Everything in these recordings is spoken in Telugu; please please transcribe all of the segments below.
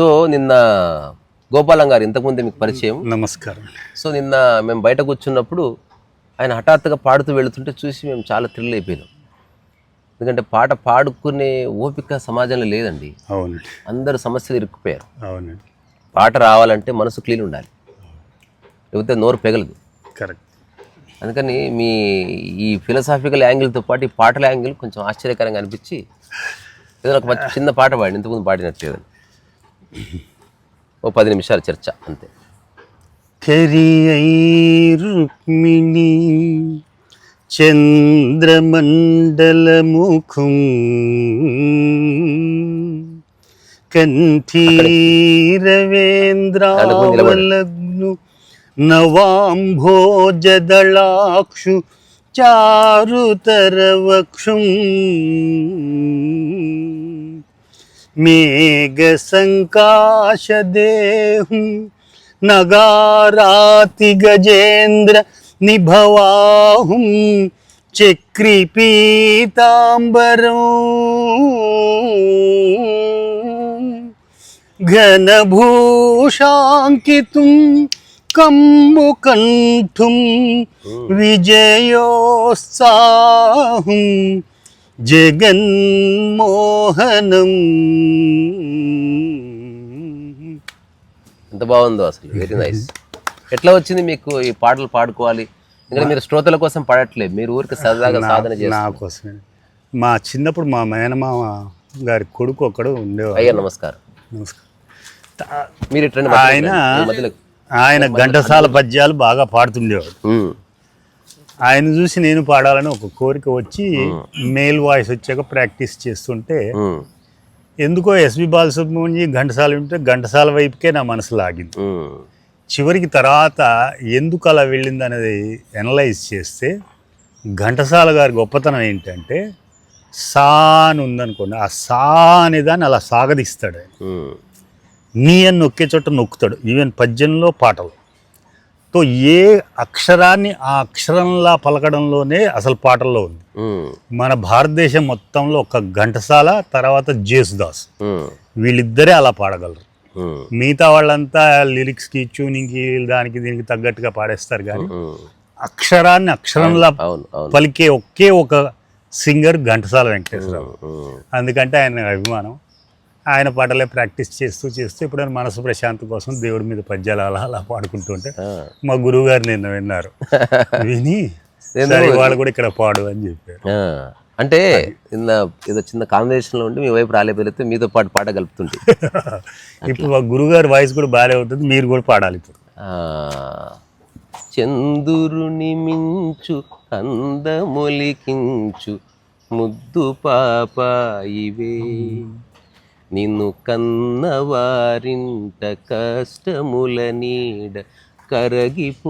సో నిన్న గోపాలం గారు ఇంతకుముందే మీకు పరిచయం. నమస్కారం. సో నిన్న మేము బయట కూర్చున్నప్పుడు ఆయన హఠాత్తుగా పాడుతూ వెళుతుంటే చూసి మేము చాలా థ్రిల్ అయిపోయినాం. ఎందుకంటే పాట పాడుకునే ఓపిక సమాజంలో లేదండి. అవునండి. అందరు సమస్యలు ఇరుక్కుపోయారు. అవునండి. పాట రావాలంటే మనసు క్లీన్ ఉండాలి. లేకపోతే నోరు పెగలదు. కరెక్ట్. అందుకని మీ ఈ ఫిలసాఫికల్ యాంగిల్తో పాటు ఈ పాటల యాంగిల్ కొంచెం ఆశ్చర్యకరంగా అనిపించి ఏదైనా ఒక చిన్న పాట పాడి ఇంతకుముందు పాడినట్టు ఏదైనా ఓ పది నిమిషాల చర్చ అంతే. రుక్మిణి చంద్రమండలముఖం. కంఠీరవేంద్రావలగ్ను నవాంభోజదళాక్షు చారుతరవక్షుం. मेघ संकाश देहु नगाराति गजेन्द्र निभवाहुं चक्रिपीताम्बरो। कम्बुकण्ठुं हम्म। विजयोत्साहुम् జగన్మోహనం. ఎంత బాగుందో అసలు. వెరీ నైస్ ఎట్లా వచ్చింది మీకు ఈ పాటలు పాడుకోవాలి? ఎందుకంటే మీరు శ్రోతల కోసం పాడట్లేదు. మీరు ఊరికి సరదాగా సాధన నా చేస్తారు కోసమే. మా చిన్నప్పుడు మా మేనమామ గారి కొడుకు ఒకడు ఉండేవాడు. అయ్యా నమస్కారం. నమస్కారం. మీరు ఆయన ఆయన ఘంటసాల పద్యాలు బాగా పాడుతుండేవాడు. ఆయన చూసి నేను పాడాలని ఒక కోరిక వచ్చి మేల్ వాయిస్ వచ్చాక ప్రాక్టీస్ చేస్తుంటే ఎందుకో ఎస్పి బాలసుబ్రహ్మణ్యం ఘంటసాల ఉంటే ఘంటసాల వైపుకే నా మనసు లాగింది. చివరికి తర్వాత ఎందుకు అలా వెళ్ళింది అనేది ఎనలైజ్ చేస్తే ఘంటసాల గారి గొప్పతనం ఏంటంటే సా అని ఉందనుకోండి ఆ సా అనే దాన్ని అలా సాగదీస్తాడు ఆయన. నీ అని నొక్కే చోట నొక్కుతాడు. ఈవెన్ పద్యంలో పాటలు. తో ఏ అక్షరాన్ని ఆ అక్షరంలా పలకడంలోనే అసలు పాటల్లో ఉంది. మన భారతదేశం మొత్తంలో ఒక ఘంటసాల తర్వాత జేసుదాస్. వీళ్ళిద్దరే అలా పాడగలరు. మిగతా వాళ్ళంతా లిరిక్స్కి ట్యూనింగ్కి దానికి దీనికి తగ్గట్టుగా పాడేస్తారు కానీ. అక్షరాన్ని అక్షరంలా పలికే ఒకే ఒక సింగర్ ఘంటసాల వెంకటేశ్వరరావు. అందుకంటే ఆయన అభిమానం. ఆయన పాటలే ప్రాక్టీస్ చేస్తూ చేస్తూ ఇప్పుడు మనసు ప్రశాంతి కోసం దేవుడి మీద పద్యాలు అలా అలా పాడుకుంటుంటే. మా గురువు గారు నిన్న విన్నారు. విని వాళ్ళు కూడా ఇక్కడ పాడు అని చెప్పారు. అంటే నిన్న ఏదో చిన్న కాంబినేషన్లో ఉండి మీ వైపు రాలేకపోతే మీతో పాటు పాట కలుపుతుంటే. ఇప్పుడు మా గురువు గారి వాయిస్ కూడా బాగానే ఉంటుంది మీరు కూడా పాడాలి ఇప్పుడు. ఆ, చందురుని మించు అందమొలికించు ముద్దు పాపాయివే. నిన్ను కన్నవారింట కష్టముల నీడ కరగిపోయేనులే.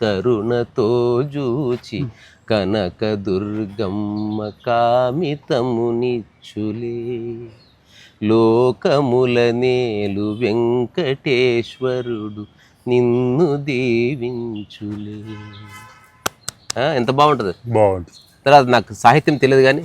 కరుణతో జూచి కనక దుర్గమ్మ కామితమునిచ్చులే లోకముల నేలు వెంకటేశ్వరుడు నిన్ను దీవించులే. ఎంత బాగుంటుంది? బాగుంటుంది. తర్వాత నాకు సాహిత్యం తెలియదు కానీ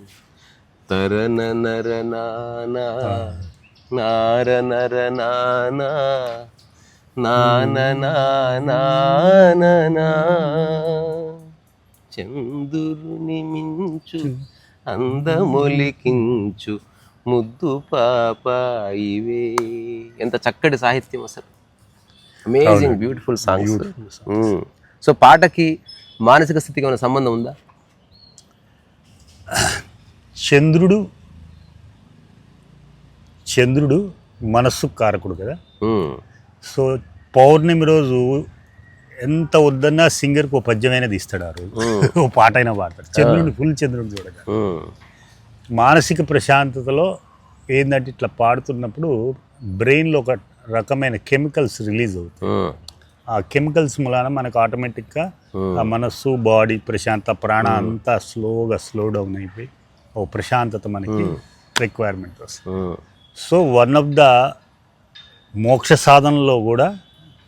తరన నర నానా నార నర నానా నాన నానా చందురుని మించు అందమొలికించు ముద్దు పాపాయివే. ఎంత చక్కటి సాహిత్యం అసలు. అమేజింగ్ బ్యూటిఫుల్ సాంగ్స్ సో పాటకి మానసిక స్థితికి ఏమైనా సంబంధం ఉందా? చంద్రుడు చంద్రుడు మనస్సు కారకుడు కదా. సో పౌర్ణమి రోజు ఎంత వద్దన్నా సింగర్కి ఓ పద్యమైనా తీస్తాడు ఆ రోజు. ఓ పాట అయినా పాడతాడు. చంద్రుడిని ఫుల్ చంద్రుడిని చూడగా మానసిక ప్రశాంతతలో ఏంటంటే ఇట్లా పాడుతున్నప్పుడు బ్రెయిన్లో ఒక రకమైన కెమికల్స్ రిలీజ్ అవుతాయి. ఆ కెమికల్స్ మూలాన మనకు ఆటోమేటిక్గా. ఆ మనస్సు బాడీ ప్రశాంత ప్రాణ అంతా స్లోగా స్లో డౌన్ అయిపోయి ఓ ప్రశాంతత మనకి రిక్వైర్మెంట్ వస్తుంది. సో వన్ ఆఫ్ ద మోక్ష సాధనలో కూడా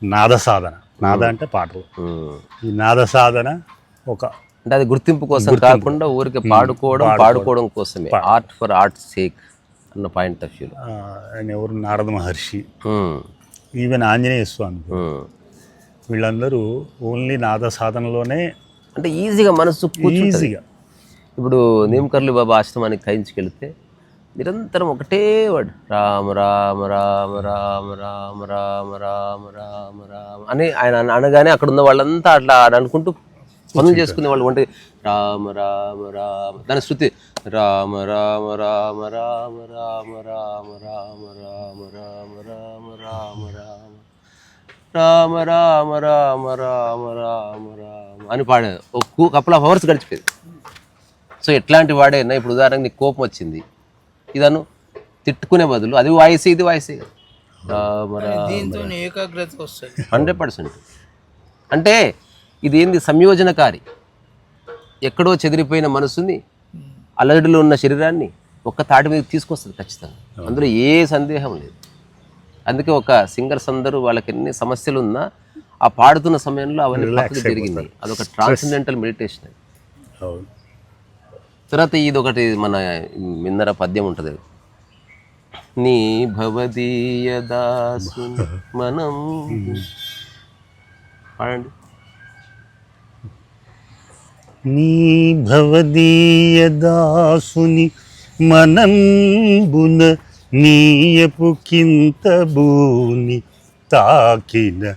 నాద సాధన. నాద అంటే పాటలు. ఈ నాద సాధన ఒక అంటే అది గుర్తింపు కోసం కాకుండా ఊరికే పాడుకోవడం పాడుకోవడం. కోసమే. ఆర్ట్ ఫర్ ఆర్ట్ సేక్ అన్న పాయింట్ ఆఫ్ వ్యూలో ఆ, ఆయన ఎవరు? నారద మహర్షి. ఈవెన్ ఆంజనేయ స్వామి వీళ్ళందరూ ఓన్లీ నాద సాధనలోనే అంటే ఈజీగా మనసు ఈజీగా. ఇప్పుడు నీమకర్లి బాబా ఆశ్రమానికి కయించుకెళ్తే నిరంతరం ఒకటే వర్డ్ రామ రామ రామ రామ రామ రామ రామ రామ రామ అని ఆయన అన- అనగానే అక్కడ ఉన్న వాళ్ళంతా అట్లా అని అనుకుంటూ పనులు చేసుకునే వాళ్ళు అంటే రామ రామ రామ దాని శృతి రామ రామ రామ రామ రామ రామ రామ రామ రామ రామ రామ రామ రామ రామ రామ రామ రామ రామ అని పాడారు ఒక కపుల్ ఆఫ్ అవర్స్ గడిచిపోయింది సో ఎట్లాంటి వాడైనా ఇప్పుడు ఉదాహరణకి నీకు కోపం వచ్చింది. ఇదను తిట్టుకునే బదులు అది వాయిస్ ఇది వాయిస్. దీంతో ఏకాగ్రత వస్తుంది. Hundred percent. అంటే ఇది ఏంది సంయోజనకారి? ఎక్కడో చెదిరిపోయిన మనసుని అలజడిలో ఉన్న శరీరాన్ని ఒక్క తాటి మీద తీసుకొస్తుంది ఖచ్చితంగా. అందులో ఏ సందేహం లేదు. అందుకే ఒక సింగర్స్ అందరూ వాళ్ళకి ఎన్ని సమస్యలు ఉన్నా ఆ పాడుతున్న సమయంలో అవన్నీ జరిగింది అదొక ట్రాన్సెండెంటల్ మెడిటేషన్ అవును. తర్వాత ఇది ఒకటి మన మిన్నర పద్యం ఉంటుంది. నీ భవదీయ దాసు మనం పాడండి. నీ భవదీయ దాసుని మనంబున నీయపు కింత భూని తాకిన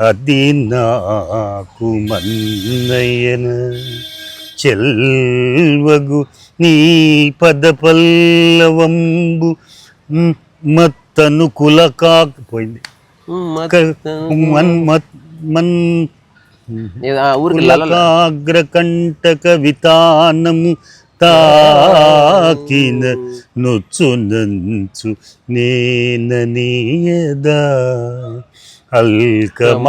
అది నాకు మన్నయన చెల్వగు నీ పద పల్లవంబు మత్తను కుల కాకపోయింది కులకాగ్ర కంటక వితానము తాకిన నొచ్చునంచు నేననీయదా. అల్కమానవు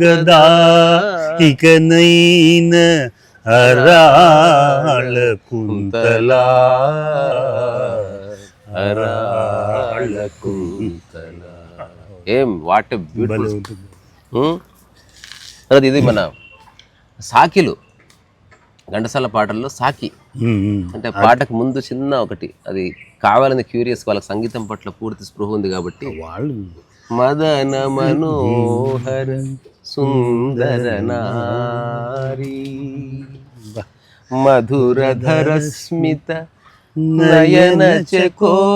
గదా ఇకనైన అరాళ కుంతలా. అరాళ కుంతల. ఏం వాట్ బ్యూటిఫుల్ తర్వాత ఇది మన సాకిలు ఘంటసాల పాటల్లో సాకి. అంటే పాటకు ముందు చిన్న ఒకటి అది కావాలని క్యూరియస్ వాళ్ళకి సంగీతం పట్ల పూర్తి స్పృహ ఉంది కాబట్టి వాళ్ళు మదన మనోహర సుందర నారీ. మధురధర స్మిత నయన చకోరీ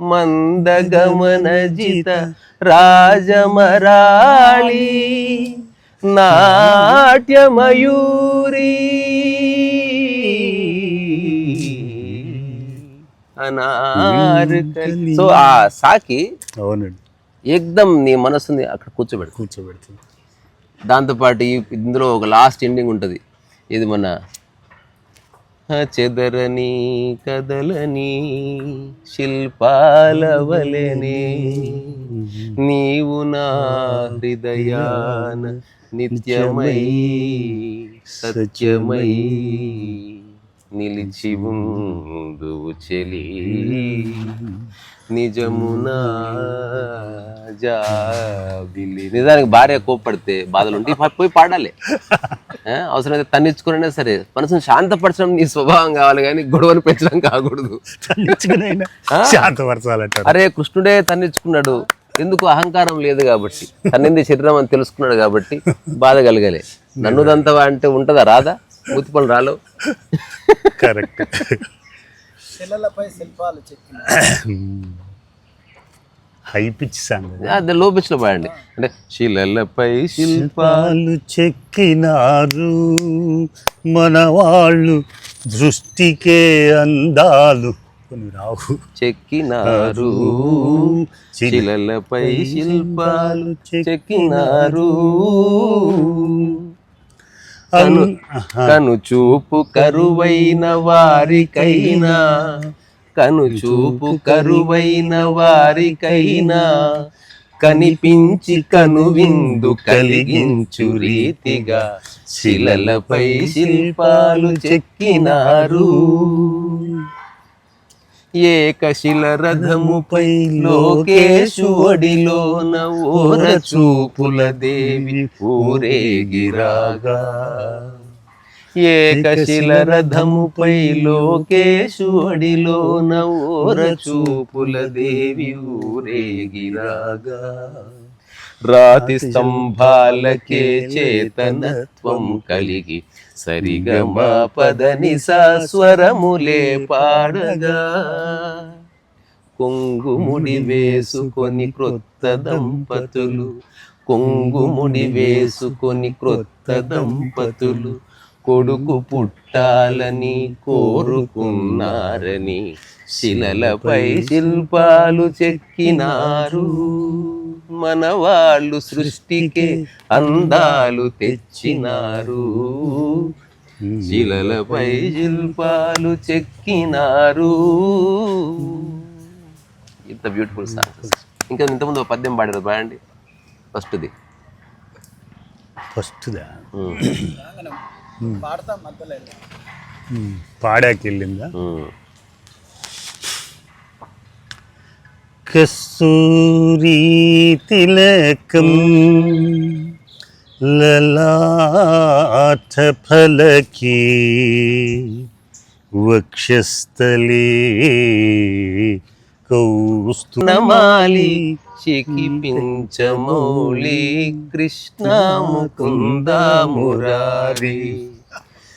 మందగమన జిత రాజమరాళి. నాట్యమయూరీ. అనార్కలి సో ఆ సాకి అవునండి. ఏకదం నీ మనసుని అక్కడ కూర్చోబెడు కూర్చోబెడుతుంది. దాంతోపాటు ఈ ఇందులో ఒక లాస్ట్ ఎండింగ్ ఉంటుంది. ఇది మన "ఆ చెదరని కదలని శిల్పాల వలెనే నీవు నా హృదయాన నిత్యమై సత్యమై నిలిచి ఉందువు చెలి. నిజమునా జాబిలి. నిజానికి భార్య కోప్పడితే బాధలు ఉంటే పోయి పాడాలి. అవసరమైతే తన్నించుకునే సరే మనసును శాంతపరచడం నీ స్వభావం కావాలి కానీ గొడవలు పెంచడం కాకూడదు. అరే కృష్ణుడే తన్నించుకున్నాడు ఎందుకు అహంకారం లేదు కాబట్టి? తన్నింది శరీరం అని తెలుసుకున్నాడు కాబట్టి బాధ కలగలే. నన్ను దంతవా అంటే ఉంటుందా? రాదా? మూతి పనులు రాలో కరెక్ట్. శిలలపై శిల్పాలు చెక్కిన హై పిచ్ సాంగ్ అదే. లో పిచ్లో పాడండి. అంటే శిలలపై శిల్ప శిల్పాలు చెక్కినారు మన వాళ్ళు దృష్టికే అందాలు. కొన్ని రావు. చెక్కినారు శిలలపై శిల్పాలు చెక్కినారు. కను కను చూపు కరువైన వారికైనా కను చూపు కరువైన వారికైనా కనిపించి కను విందు కలిగించు రీతిగా శిలలపై శిల్పాలు చెక్కినారు. ఏకశిల రథముపై లోకేశువడిలోన ఓర చూపుల దేవి ఊరేగిరాగా ఏకశిల రథముపై లోకేశువడిలోన ఓర చూపుల దేవి ఊరేగిరాగా రాతి స్తంభాలకే చేతనత్వం కలిగి సరిగమ పదని స్వరములే పాడగా. కొంగుముడి వేసుకొని క్రొత్త దంపతులు. కొంగుముడి వేసుకొని క్రొత్త దంపతులు. కొడుకు పుట్టాలని కోరుకున్నారని శిలలపై శిల్పాలు చెక్కినారు. మన వాళ్ళు సృష్టికే అందాలు తెచ్చినారు. శిలలపై శిల్పాలు చెక్కినారు. ఇంత బ్యూటిఫుల్ సాంగ్ ఇంకా ఇంతకుముందు ఒక పద్యం పాడారు పాడండి ఫస్ట్ది. ఫస్ట్దా? పాడతా మధ్యలో వెళ్ళి. పాడాకి వెళ్ళిందా కస్తూరి తిలకం లలాట ఫలకి వక్షస్థలే కౌస్తుమాలి చికిపించమౌళి కృష్ణ ముకుంద మురారి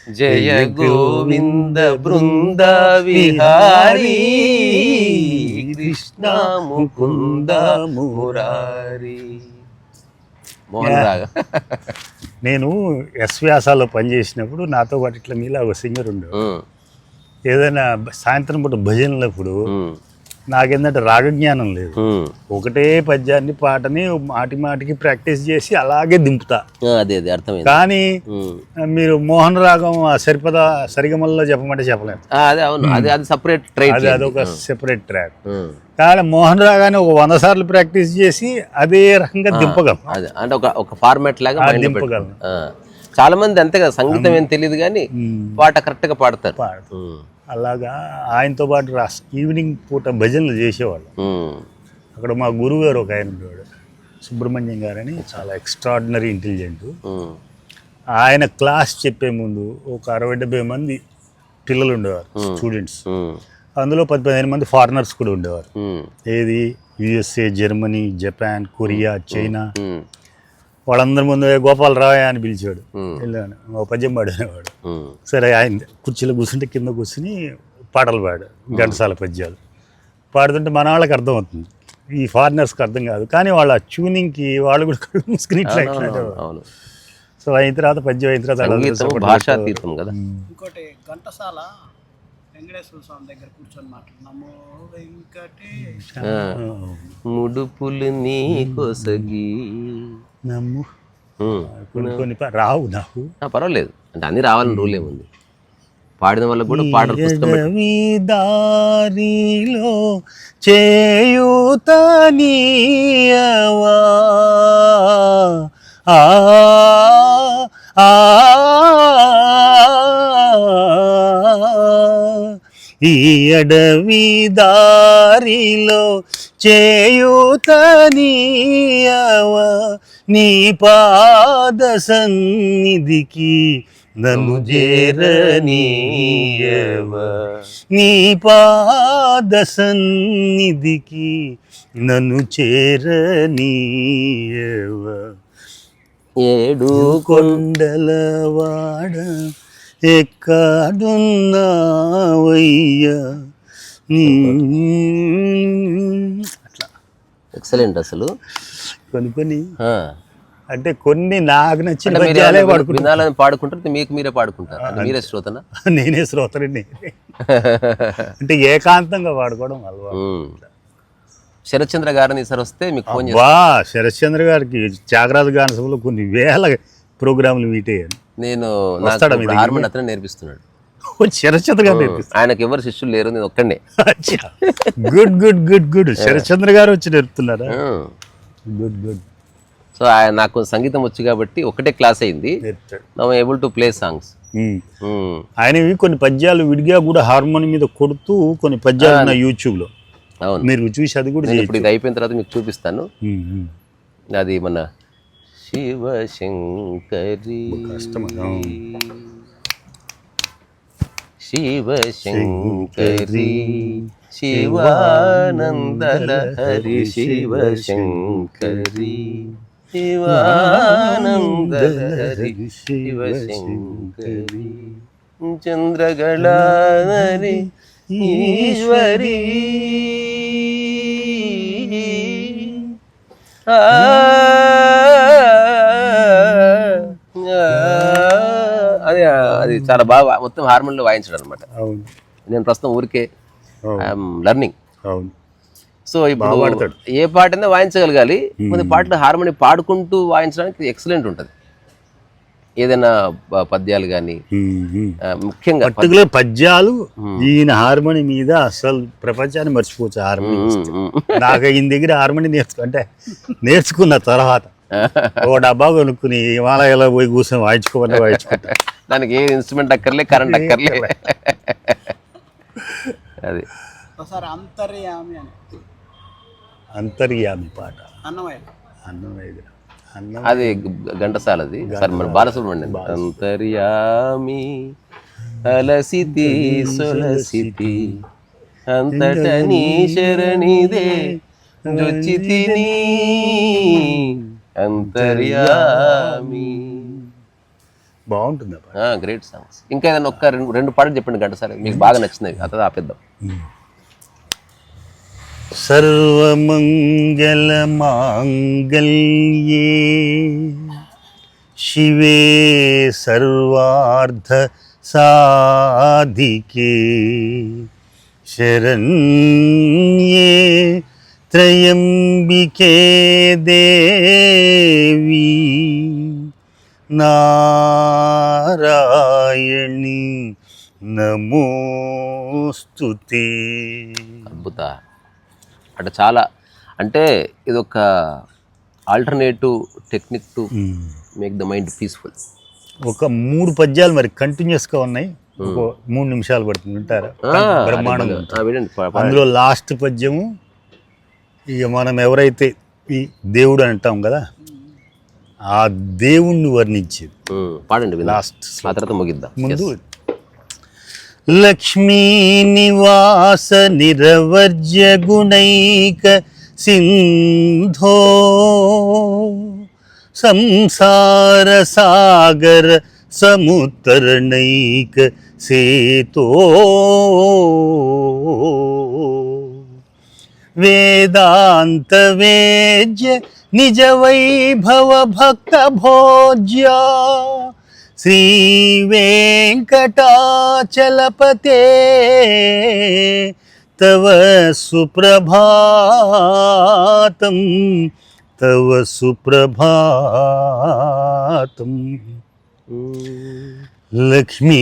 జయ గోవింద బృంద విహారీ. కృష్ణ ముకుంద మురారి మోహన్ రాగా. నేను ఎస్ వ్యాసాల్లో పనిచేసినప్పుడు నాతో పాటు ఇట్లా మీలా ఒక సింగర్ ఉమ్, ఏదైనా సాయంత్రం పూట భజనలప్పుడు నాకేందంటే రాగజ్ఞానం లేదు. ఒకటే పద్యాన్ని పాటని మాటి మాటికి ప్రాక్టీస్ చేసి అలాగే దింపుతా. అదే అదే అర్థమైంది. కానీ. మీరు మోహన్ రాగం సరిపద సరిగమల్లో చెప్పమంటే చెప్పలేము అదే అవును. అదే అది సపరేట్ ట్రైట్ అది అదొక సెపరేట్ ట్రాక్ కానీ మోహన్ రాగాన్ని ఒక వంద సార్లు ప్రాక్టీస్ చేసి అదే రకంగా దింపగలం. అదే అంటే ఒక ఒక ఫార్మాట్ లాగా దింపగలం. చాలా మంది అంతే కదా సంగీతం ఏం తెలియదు కానీ పాట కరెక్ట్గా పాడతారు. అలాగా ఆయనతో పాటు రాస్ ఈవినింగ్ పూట భజనలు చేసేవాళ్ళు. అక్కడ మా గురువు గారు ఒక ఆయన ఉండేవాడు సుబ్రహ్మణ్యం గారని చాలా ఎక్స్ట్రాడినరీ ఇంటెలిజెంట్ ఆయన క్లాస్ చెప్పే ముందు ఒక అరవై డెబ్బై మంది పిల్లలు ఉండేవారు స్టూడెంట్స్ అందులో పది పదిహేను మంది ఫారినర్స్ కూడా ఉండేవారు. ఏది? USA Germany Japan Korea China వాళ్ళందరి ముందు "ఏ గోపాలరావు అని పిలిచాడు. వెళ్ళాను. ఓ పద్యం పాడేవాడు. సరే ఆయన కుర్చీలో కూర్చుంటే కింద కూర్చుని పాటలు పాడు ఘంటసాల పద్యాలు. పాడుతుంటే మన వాళ్ళకి అర్థమవుతుంది. ఈ ఫారినర్స్కి అర్థం కాదు. కానీ వాళ్ళ ట్యూనింగ్కి వాళ్ళు కూడా కళ్ళు మూసుకుని ఇట్లా ఇట్లా అవును, సో అయిన తర్వాత పద్యం అయిన తర్వాత భాషాతీతం కదా. ఇంకోటి ఘంటసాల వెంకటేశ్వర స్వామి దగ్గర కూర్చొని మాట్లాడు. నమో వెంకటేశ ఆ, ముడుపులు నీ కొసగి. నమ్ము. కొన్ని కొన్ని రావు నాకు పర్వాలేదు. అంటే అన్ని రావాలని రూల్ ఏముంది? పాడిన వాళ్ళకి కూడా పాటలు ఎడవి దారిలో చేయూతనీయవా? ఆ ఈ అడవి దారిలో చేయూతనీయవా నీ పాద సన్నిధికి నన్ను చేరనీయవా. నీ పాద సన్నిధికి నన్ను చేరనీయవా. ఏడు కొండలవాడ ఎక్కడున్నావయ్యా అట్లా. ఎక్సలెంట్ అసలు. కొన్ని కొన్ని ఆ. అంటే కొన్ని నాకు నచ్చిన వినాలని పాడుకుంటారు మీకు మీరే పాడుకుంటారు. మీరే శ్రోతనా? నేనే శ్రోతని. అంటే ఏకాంతంగా పాడుకోవడం అలవాటు. ఉమ్. శరత్చంద్ర గారిని సార్ వస్తే మీకు ఫోన్ వా శరశ్చంద్ర గారికి త్యాగరాజు గాన సభలో కొన్ని వేల ప్రోగ్రాంలు మీట్ అయ్యాను నేను హార్మోన్ అతనే నేర్పిస్తున్నాడు. గారు నేర్పిస్తారు. ఆయనకు ఎవరు శిష్యులు లేరు నేను ఒక్కడే good good good good. Sharatchandra గారు వచ్చి నేర్పుతున్నారా? Good good. సో ఆయన నాకు సంగీతం వచ్చు కాబట్టి ఒకటే క్లాస్ అయింది. Able to play songs. ఆయనవి కొన్ని పద్యాలు విడిగా కూడా హార్మోని మీద కొడుతూ కొన్ని పద్యాలు ఉన్నాయి యూట్యూబ్లో అవును. మీరు చూసి అది కూడా ఇప్పుడు ఇది అయిపోయిన తర్వాత మీకు చూపిస్తాను. అది మన ശിവശങ്കരി. ശിവശങ്കരി. ശിവാനന്ദലഹരി ശിവശങ്കരി. ശിവാനന്ദലഹരി ശിവശങ്കരി. ചന്ദ്രകളാനരി ഈശ്വരി. ആ అది చాలా బాగా మొత్తం హార్మోన్లో వాయించడం అనమాట నేను ప్రస్తుతం ఊరికే లర్నింగ్ అవును. సో ఇప్పుడు ఏ పాటైనా వాయించగలగాలి. కొన్ని పాటలు హార్మోని పాడుకుంటూ వాయించడానికి ఎక్సలెంట్ ఉంటుంది. ఏదైనా పద్యాలు కానీ. ముఖ్యంగా పర్టికులర్ పద్యాలు ఈయన హార్మోని మీద అసలు ప్రపంచాన్ని మర్చిపోవచ్చు హార్మోని. నాకు ఈయన దగ్గర హార్మోని నేర్చుకు అంటే నేర్చుకున్న తర్వాత. ఓ డబ్బా కొనుక్కుని హిమాలయాలో పోయి కూర్చొని వాయించుకోమని వాయించుకుంటా. దానికి ఏ ఇన్స్ట్రుమెంట్ అక్కర్లే కరెంట్ అక్కర్లే. అది. ఒకసారి అంతర్యామి అని. అంతర్యామి పాట. అన్నమయ్య. అన్నమయ్య అన్నం అది గ- ఘంటసాలది. సార్ మన బాలసుబ్రహ్మణ్యం అంతర్యామి అలసితి సొలసితి. అంతట నీ శరణిదే జొచ్చితిని అంతర్యామి. బాగుంటుంది గ్రేట్ సాంగ్స్ ఇంకా ఏదైనా ఒక్క రెండు రెండు పాటలు చెప్పండి ఘంటసాల మీకు బాగా నచ్చినవి అతను ఆపేద్దాం. శివే సర్వార్థ సాధికే శరణ్యే త్రయంబికే దేవి నారాయణి నమోస్తుతే అద్భుత. అంటే చాలా అంటే ఇది ఒక alternative technique to make the mind peaceful. ఒక మూడు పద్యాలు మరి కంటిన్యూస్గా ఉన్నాయి. మూడు నిమిషాలు పడుతుంది వింటారా? పా- పా- అందులో లాస్ట్ పద్యము ఇక మనం ఎవరైతే ఈ దేవుడు అంటాం కదా ఆ దేవుణ్ణి వర్ణించేది. పాడండి. లాస్ట్ తర్వాత ముగిద్దాం. ముందు లక్ష్మీ నివాస నిరవర్జ్య గుణైక సింధో సంసార సాగర సముత్తరణైక సేతో. वेद्त्य निज वैभवभक्तोज्य श्री वेकटाचलपते तव सुप्रभात तव सुप्रभात लक्ष्मी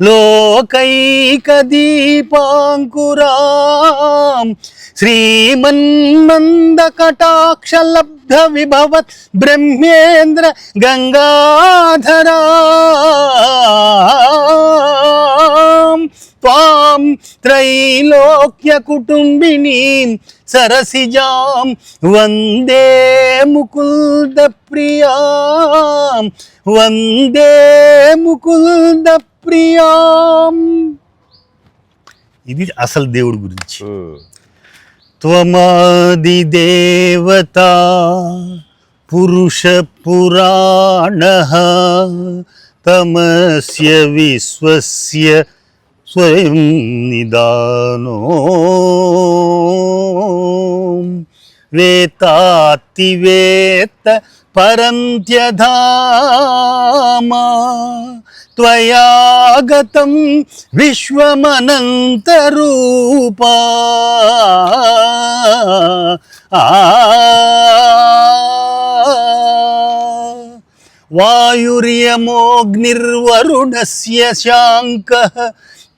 లోకైక దీపాంకురాం. శ్రీమన్మంద క్షీరసముద్రరాజతనయాం శ్రీరంగధామేశ్వరీం విభవత్ బ్రహ్మేంద్ర గంగాధరా. త్వాం త్రైలోక్య కుటుంబినీం సరసిజాం. వందే ముకుంద ప్రియాం వందే ముకుంద ప్రియాం. ఇది అసలు దేవుడి గురించి. త్వమాది దేవత పురుష పురాణ తమస్య విశ్వస్య స్వయం నిదానో. వేతాతివేత్త పరంత్యధామా. त्वया गतं विश्वमनन्तरूपा वायुर्यमोऽग्निर्वरुणस्य शाङ्कः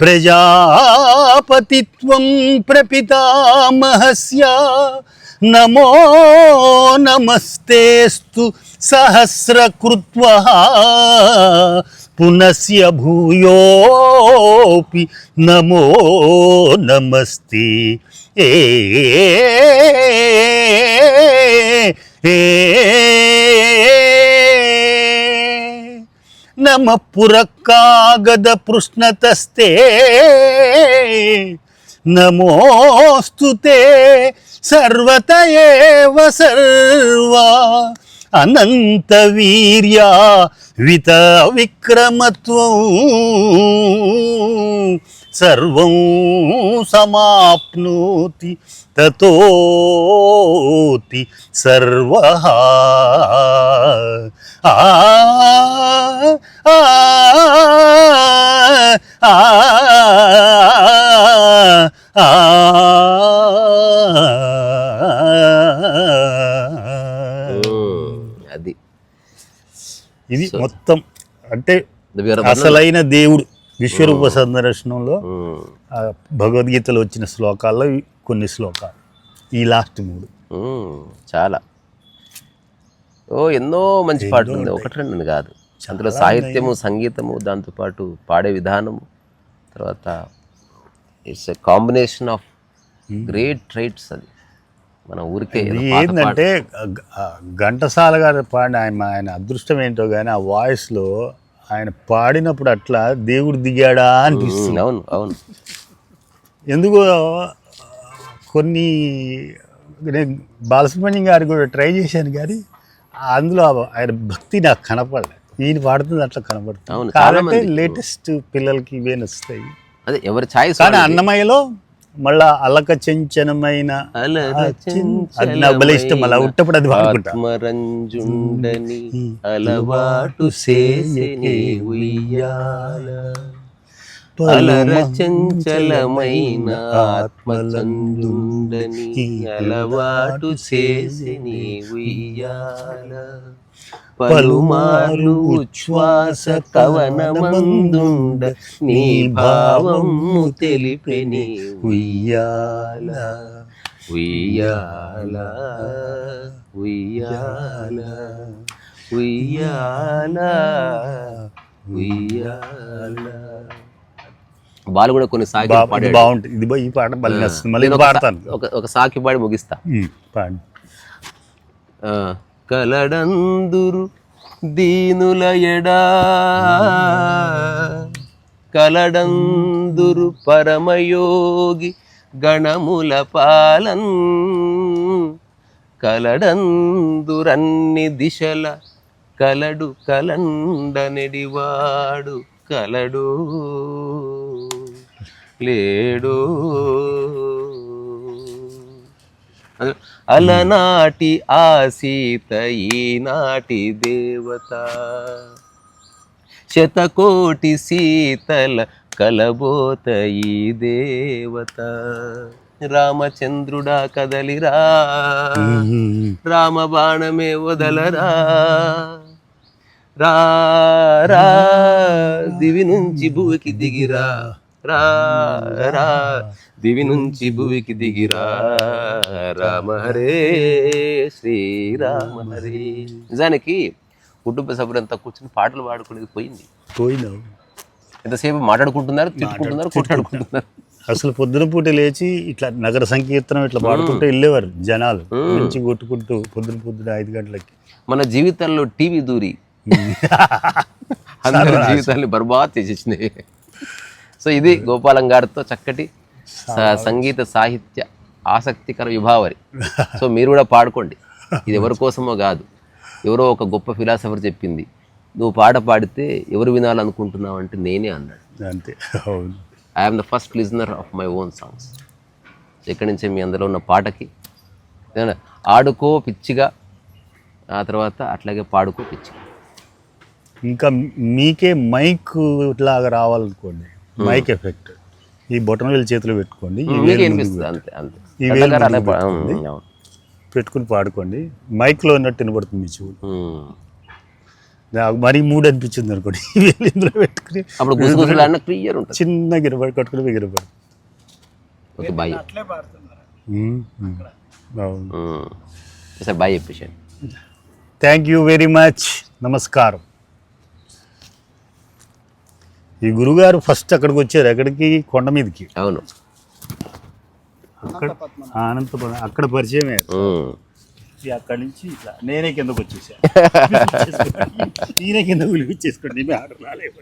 प्रजापतित्वं प्रपितामहस्य नमो नमस्तेऽस्तु सहस्रकृत्वः ಪುನಸ್ಯ ಭೂಯೋಪಿ ನಮೋ ನಮಸ್ತಿ ಏ ನಮ್ಮ ಪುರಕ್ಕಾಗದ ಪೃಷ್ಣತಸ್ತೆ ನಮೋಸ್ತುತೆ ಸರ್ವತ ಏವ ಸರ್ವಾ అనంత వీర్యా విత విక్రమత్వం. సర్వం సమాప్నోతి తతోతి సర్వ ఆ ఆ. ఇది మొత్తం అంటే అసలైన దేవుడు విశ్వరూప సందర్శనంలో భగవద్గీతలో వచ్చిన శ్లోకాల్లో కొన్ని శ్లోకాలు. ఈ లాస్ట్ మూడు. చాలా. ఓ ఎన్నో మంచి పాటలు ఉంది ఒకటి రెండు కాదు. అందులో సాహిత్యము సంగీతము దాంతోపాటు పాడే విధానము తర్వాత it's a combination of great traits అది. మన ఊరికే ఏంటంటే ఘంటసాల గారు పాడిన ఆయన ఆయన అదృష్టం ఏంటో కానీ ఆ వాయిస్లో ఆయన పాడినప్పుడు అట్లా దేవుడు దిగాడా అనిపిస్తుంది. అవును అవును. ఎందుకో కొన్ని నేను బాలసుబ్రహ్మణ్యం గారు కూడా ట్రై చేశాను కానీ అందులో ఆయన భక్తి నాకు కనపడలే ఈయన పాడుతుంది అట్లా కనపడుతుంది. కాబట్టి. లేటెస్ట్ పిల్లలకి ఇవే నచ్చుతాయి. అదే ఎవరి ఛాయిస్ కానీ అన్నమయ్యలో మళ్ళా అలక చెంచనమైన అది నాకు భలే ఇష్టం. అలా ఉట్టప్పుడు అది పాడుకుంటా ఆత్మరంజుండని అలవాటు అలర చంచలమైన ఆత్మచందుండని అలవాటు చేసెని ఉయ్యాల పలుమారు ఉచ్ఛ్వాస కవనమందుండ నీ భావము తెలిపెని ఉయ్యాల ఉయ్యాల ఉయ్యాల ఉయ్యాల ఉయ్యాల. బాలు కూడా కొన్ని సాకి పాడాడు. బాగుంటుంది. ఇది ఈ పాట మళ్ళీ పాడతాను. ఒక ఒక సాకి పాడి ముగిస్తా పాడు ఆ, కలడందురు దీనుల ఎడా. కలడందురు పరమయోగి గణముల పాలన్. కలడందురన్ని దిశల కలడు కలండనెడివాడు కలడు. లేడో అలనాటి ఆ సీత ఈనాటి దేవత. శతకోటి సీతల కలబోత ఈ దేవత. రామచంద్రుడా కదలిరా. రామ బాణమే వదలరా. రా రా దివి నుంచి భూమికి దిగిరా. రా రా దివి నుంచి భూమికి దిగిరా. రామ హరే శ్రీరామ హరే. నిజానికి కుటుంబ సభ్యులంతా కూర్చుని పాటలు పాడుకునేది పోయింది. పోయినావు ఎంతసేపు మాట్లాడుకుంటున్నారు తిట్టుకుంటున్నారు కొట్లాడుకుంటున్నారు? అసలు పొద్దున పూట లేచి ఇట్లా నగర సంకీర్తనం ఇట్లా పాడుకుంటూ వెళ్ళేవారు జనాలు. మంచి కొట్టుకుంటూ పొద్దున పొద్దున ఐదు గంటలకి. మన జీవితాల్లో టీవీ దూరి. అందరి జీవితాన్ని బర్బాద్ చేసేసినాయి సో ఇది గోపాలం గారితో చక్కటి సంగీత సాహిత్య ఆసక్తికర విభావరి. సో మీరు కూడా పాడుకోండి. ఇది ఎవరి కోసమో కాదు. ఎవరో ఒక గొప్ప ఫిలాసఫర్ చెప్పింది. నువ్వు పాట పాడితే ఎవరు వినాలనుకుంటున్నావు అంటే నేనే అన్నాడు. అంతే. I'm the first listener of my own songs ఇక్కడి నుంచే మీ అందులో ఉన్న పాటకి? ఆడుకో పిచ్చిగా ఆ తర్వాత అట్లాగే పాడుకో పిచ్చిగా. ఇంకా మీకే మైక్ లాగా రావాలనుకోండి. Mic effect. ఈ బొటన్ వేలు చేతిలో పెట్టుకోండి. ఈ వేలు. పెట్టుకుని పాడుకోండి. మైక్లో ఉన్నట్టు వినబడుతుంది మీ చెవులు. మరీ మూడు అనిపించింది అనుకోండి ఈ వేలు ఇందులో పెట్టుకుని. అప్పుడు గుసగుసలు అన్న క్లియర్ ఉంటుంది. చిన్న గిరబడి కట్టుకుని గిరబడి ఓకే బాయ్. అట్లే పాడుతున్నారు? అవును. ఉమ్. సరే బాయ్ చెప్పేసాను థ్యాంక్ యూ వెరీ మచ్ నమస్కారం. ఈ గురుగారు ఫస్ట్ అక్కడికి వచ్చారు ఎక్కడికి కొండ మీదకి. అవును. అక్కడ అనంతపురం అక్కడ పరిచయం అక్కడి నుంచి ఇట్లా నేనే కిందకు వచ్చేసా. నేనే కింద పిలిపించేసుకోండి మీ ఆర్డర్ రాలేదు